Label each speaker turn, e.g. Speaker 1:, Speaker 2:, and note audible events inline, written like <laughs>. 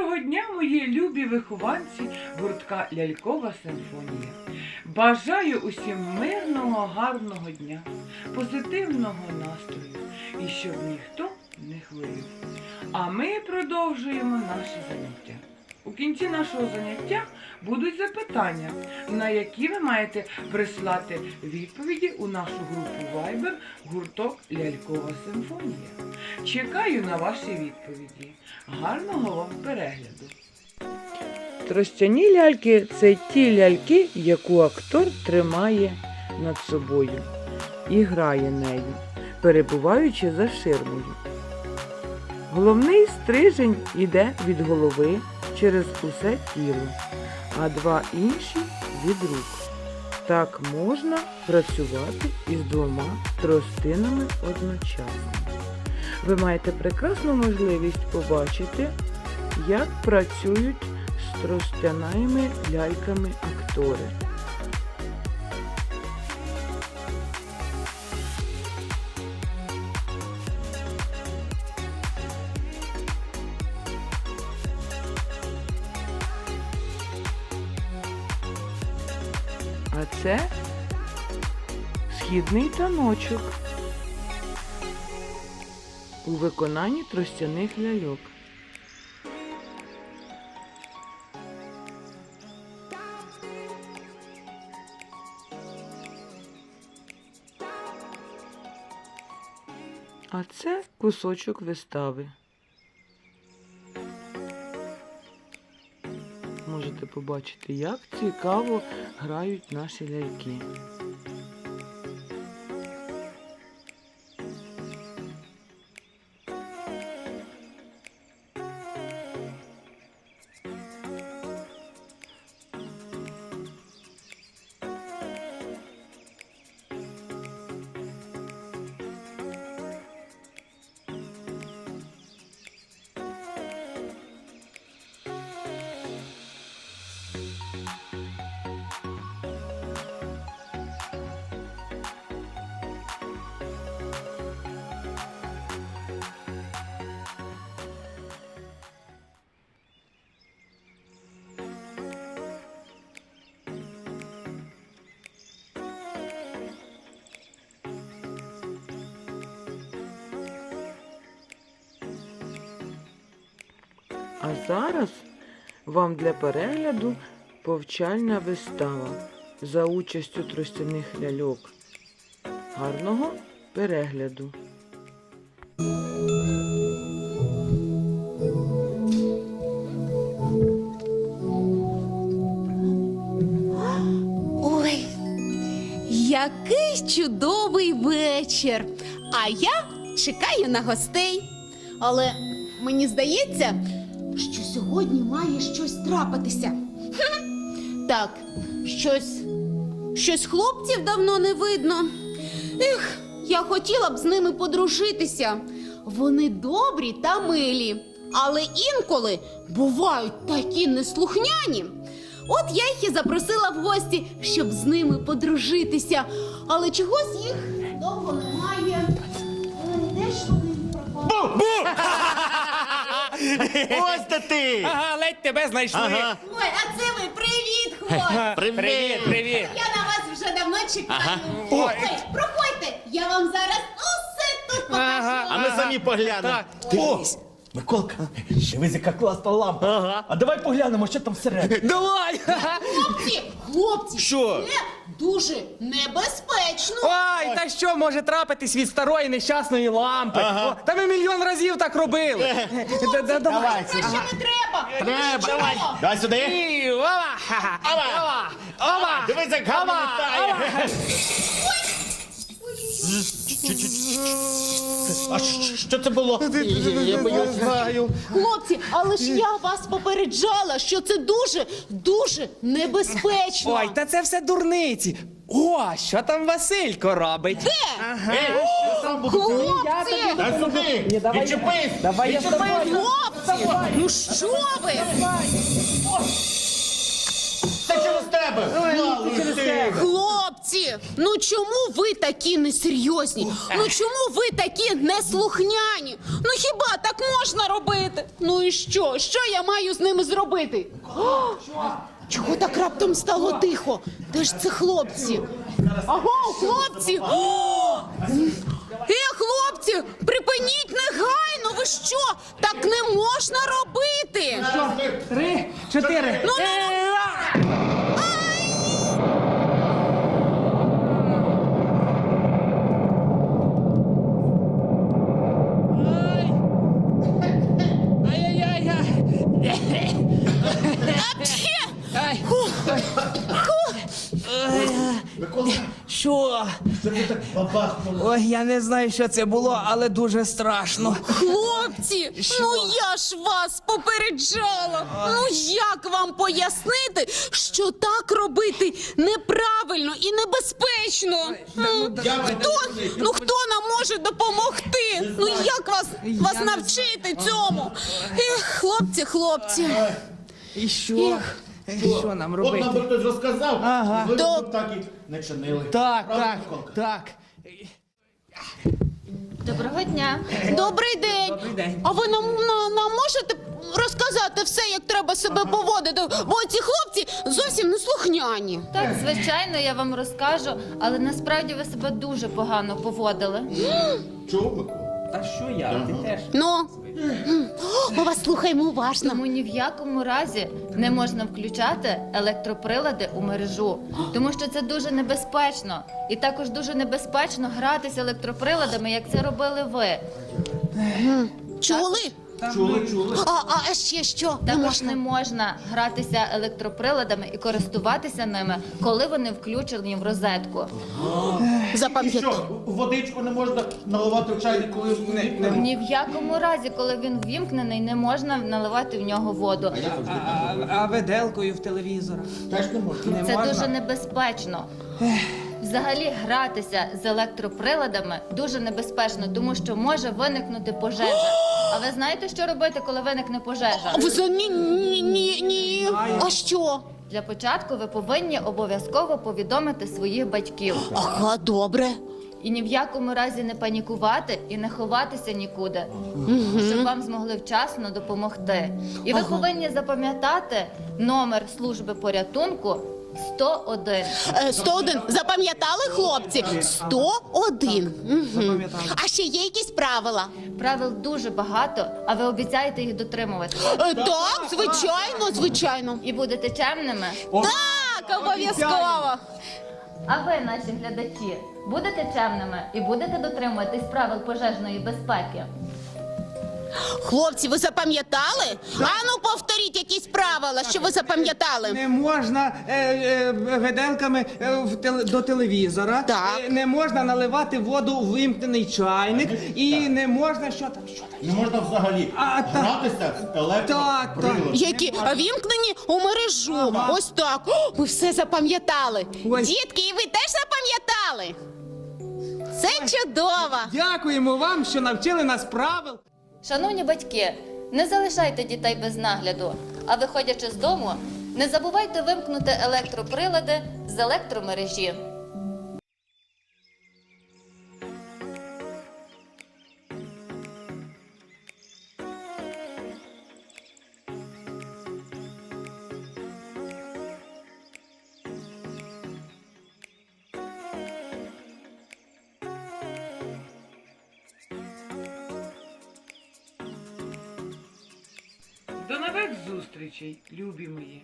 Speaker 1: Доброго дня, мої любі вихованці гуртка Лялькова симфонія. Бажаю усім мирного, гарного дня, позитивного настрою і щоб ніхто не хворів. А ми продовжуємо наше заняття. У кінці нашого заняття будуть запитання, на які ви маєте прислати відповіді у нашу групу Viber гурток Лялькова симфонія. Чекаю на ваші відповіді. Гарного вам перегляду. Тростяні ляльки це ті ляльки, яку актор тримає над собою і грає нею, перебуваючи за ширмою. Головний стрижень іде від голови через усе тіло, а два інші від рук. Так можна працювати із двома тростинами одночасно. Ви маєте прекрасну можливість побачити, як працюють з тростяними ляльками актори. Це східний таночок у виконанні тростяних ляльок. А це кусочок вистави. Можете побачити, як цікаво грають наші ляльки. Зараз вам для перегляду повчальна вистава за участю тростяних ляльок. Гарного перегляду!
Speaker 2: Ой, який чудовий вечір. А я чекаю на гостей. Але мені здається, сьогодні має щось трапитися. Так, щось. Щось хлопців давно не видно. Ех, я хотіла б з ними подружитися. Вони добрі та милі, але інколи бувають такі неслухняні. От я їх і запросила в гості, щоб з ними подружитися. Але чогось їх довго немає. <laughs>
Speaker 3: Ось де ти!
Speaker 4: Ага, ледь тебе знайшли.
Speaker 3: Ага.
Speaker 2: Ой, а це ви привіт, хлопці!
Speaker 3: Привіт!
Speaker 4: Привіт, привіт.
Speaker 2: Я на вас вже давно чекаю.
Speaker 3: Ага.
Speaker 2: Ой, проходьте, я вам зараз усе тут покажу.
Speaker 4: Ага.
Speaker 3: А ми самі поглянемо.
Speaker 4: Так.
Speaker 5: Дивись, Миколка, дивись, яка класна лампа.
Speaker 3: Ага.
Speaker 5: А давай поглянемо, що там всередині.
Speaker 4: Давай!
Speaker 2: Хлопці, хлопці,
Speaker 3: Що?
Speaker 2: це дуже небезпечно.
Speaker 4: Ой, та що може трапитись від старої нещасної лампи?
Speaker 3: Ага.
Speaker 4: О, та ми мільйон разів так робили. Да- да- Давай.
Speaker 2: Краще не треба.
Speaker 3: Треба. Давай. Давай. Сюди.
Speaker 4: І, ова, ха-ха,
Speaker 3: Ова.
Speaker 4: ова, ова.
Speaker 3: Дивись, як гарно
Speaker 4: Ова,
Speaker 3: літає.
Speaker 4: ова.
Speaker 5: А що це було?
Speaker 3: Я боюсь.
Speaker 4: Знаю.
Speaker 2: Хлопці, але ж я вас попереджала, що це дуже, дуже небезпечно.
Speaker 4: Ой, та це все дурниці. О, що там Василько робить?
Speaker 2: Де?
Speaker 3: Ей, я сам буду.
Speaker 2: Хлопці!
Speaker 3: Дай сюди. Відчепись.
Speaker 4: Давай я з тобою.
Speaker 2: Хлопці! Ну що ви?
Speaker 3: Це через тебе.
Speaker 2: Хлопці! Хлопці, ну чому ви такі несерйозні? Ну чому ви такі неслухняні? Ну хіба так можна робити? Ну і що? Що я маю з ними зробити? О, чого так раптом стало тихо? Де ж це хлопці? Аго, хлопці! О! Е, хлопці, припиніть негайно! Ви що? Так не можна робити!
Speaker 4: Три, чотири.
Speaker 2: Ну, ну,
Speaker 4: Е, Що
Speaker 3: бабахнуло?
Speaker 4: Ой, я не знаю, що це було, але дуже страшно.
Speaker 2: Хлопці,
Speaker 4: Що?
Speaker 2: ну я ж вас попереджала. Ну як вам пояснити, що так робити неправильно і небезпечно? М, Хто, ну хто нам може допомогти? Ну як вас, вас навчити цьому? Ех, хлопці, хлопці.
Speaker 4: І що? Що нам
Speaker 3: От нам би
Speaker 4: робити?
Speaker 3: хтось розказав,
Speaker 4: Ага.
Speaker 3: ви б
Speaker 2: То-
Speaker 3: так і не чинили.
Speaker 4: Так,
Speaker 3: Правда,
Speaker 4: так,
Speaker 3: Миколка?
Speaker 4: так.
Speaker 6: Доброго дня.
Speaker 2: Добрий день.
Speaker 4: Добрий день.
Speaker 2: А ви нам, нам, нам можете розказати все, як треба себе поводити? Бо ці хлопці зовсім не слухняні.
Speaker 6: Так, звичайно, я вам розкажу, але насправді ви себе дуже погано поводили. <gasps>
Speaker 3: Чого?
Speaker 4: Та що я? Ти теж.
Speaker 2: Ну, ми вас слухаємо уважно.
Speaker 6: Тому ні в якому разі не можна включати електроприлади у мережу, тому що це дуже небезпечно. І також дуже небезпечно гратися електроприладами, як це робили ви.
Speaker 2: Чули?
Speaker 3: Чули, чули.
Speaker 2: А, а, ще що? Не
Speaker 6: Також
Speaker 2: можна.
Speaker 6: не можна гратися електроприладами і користуватися ними, коли вони включені в розетку.
Speaker 3: І
Speaker 2: Запам'ятай.
Speaker 3: що, водичку не можна наливати в чайник, коли не, не,
Speaker 6: Ні в якому разі, коли він ввімкнений, не можна наливати в нього воду.
Speaker 4: А, а, а веделкою в телевізорах?
Speaker 3: Теж не можна.
Speaker 6: Це дуже небезпечно. Взагалі гратися з електроприладами дуже небезпечно, тому що може виникнути пожежа. А ви знаєте, що робити, коли виникне пожежа?
Speaker 2: Ви за ні, ні, ні, ні. А що?
Speaker 6: Для початку ви повинні обов'язково повідомити своїх батьків
Speaker 2: Ага, добре.
Speaker 6: і ні в якому разі не панікувати і не ховатися нікуди, щоб вам змогли вчасно допомогти. І ви повинні запам'ятати номер служби порятунку 101.
Speaker 2: Е, 101. Запам'ятали, хлопці? 101. Угу. А ще є якісь правила?
Speaker 6: Правил дуже багато, а ви обіцяєте їх дотримувати.
Speaker 2: Е, так, звичайно, звичайно.
Speaker 6: І будете чемними.
Speaker 2: Так, обов'язково.
Speaker 6: А ви, наші глядачі, будете чемними і будете дотримуватись правил пожежної безпеки.
Speaker 2: Хлопці, ви запам'ятали? Ану, повторіть якісь правила, що ви запам'ятали.
Speaker 4: Не можна е, е, веделками е, в теле- до телевізора.
Speaker 2: Так.
Speaker 4: Е, не можна наливати воду у вимкнений чайник. І не можна що там? Що там?
Speaker 3: Не можна взагалі
Speaker 4: А, та-
Speaker 3: гратися з електроприладом.
Speaker 2: Які вімкнені у мережу. Ось так. О, ви все запам'ятали.
Speaker 4: Ой.
Speaker 2: Дітки, і ви теж запам'ятали? Це чудово.
Speaker 4: Дякуємо вам, що навчили нас правил.
Speaker 6: Шановні батьки, не залишайте дітей без нагляду, а виходячи з дому, не забувайте вимкнути електроприлади з електромережі.
Speaker 1: До нових зустрічей, любі мої!